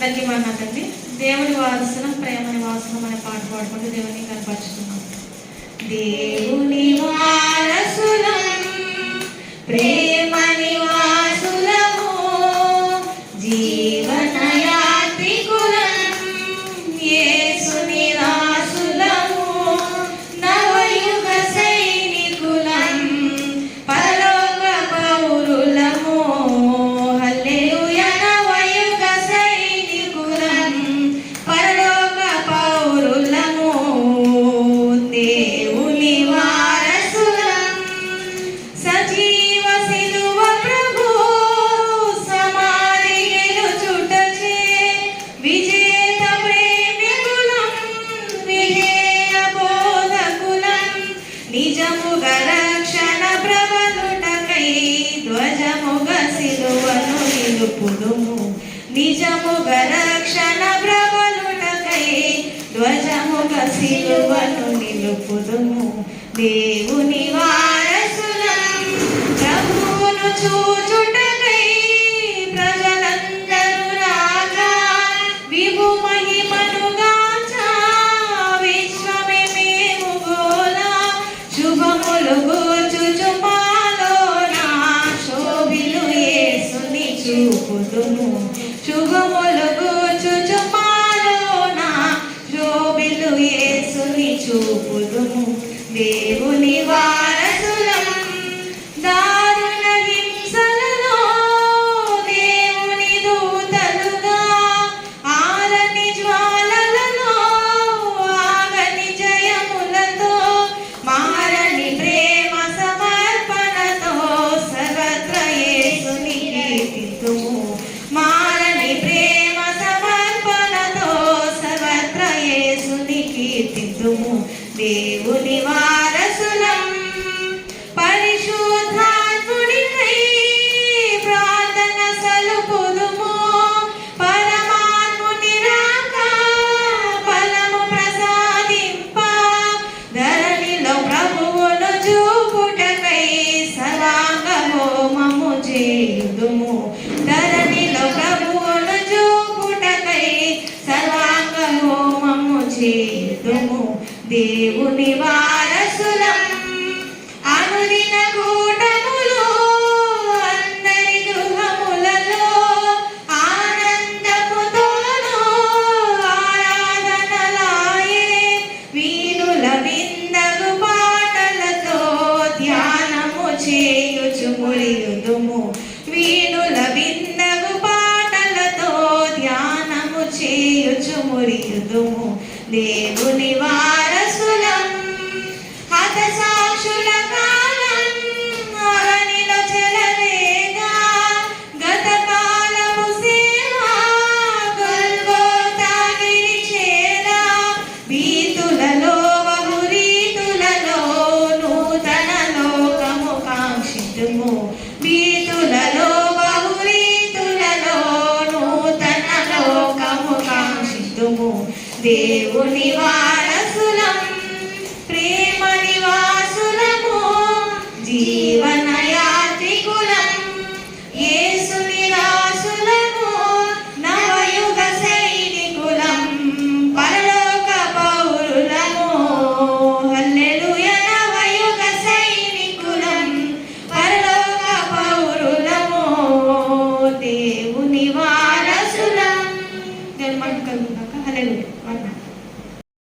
అందరికీ మన్నాకండి దేవుని వాసనం ప్రేమ నివాసనం అనే పాట పాడుకుంటూ దేవుని కనపరుచుకున్నాం దేవుని చెప్పుదుము. నిజముగ రక్షణ ప్రబలుటకై ధ్వజముగ సిలువను నిలుపుదుము. దేవుని వారసులం ప్రభువును చూ దేవుని వారసులం పరిశుద్ధాత్ముడికై ప్రార్థన సలుపుదుము. పరమాత్ముని రాక ఫలము ప్రసాదింప. ధరణిలో ప్రభువును చూపుటకై సర్వాంగ హోమము చేయుదు దేవుని వారసులం. అనుదిన కూటములు అందరి గృహములలో ఆనందముతోను ఆరాధనలాయే వీరుల విందగు పాటలతో ధ్యానము చేయుచు మురియుదుము. వీణుల విందగు పాటలతో ధ్యానము చేయుచు మురియుదుము. దేవుని వారసులం దేవుని ప్రేమ నివాసులము జీవన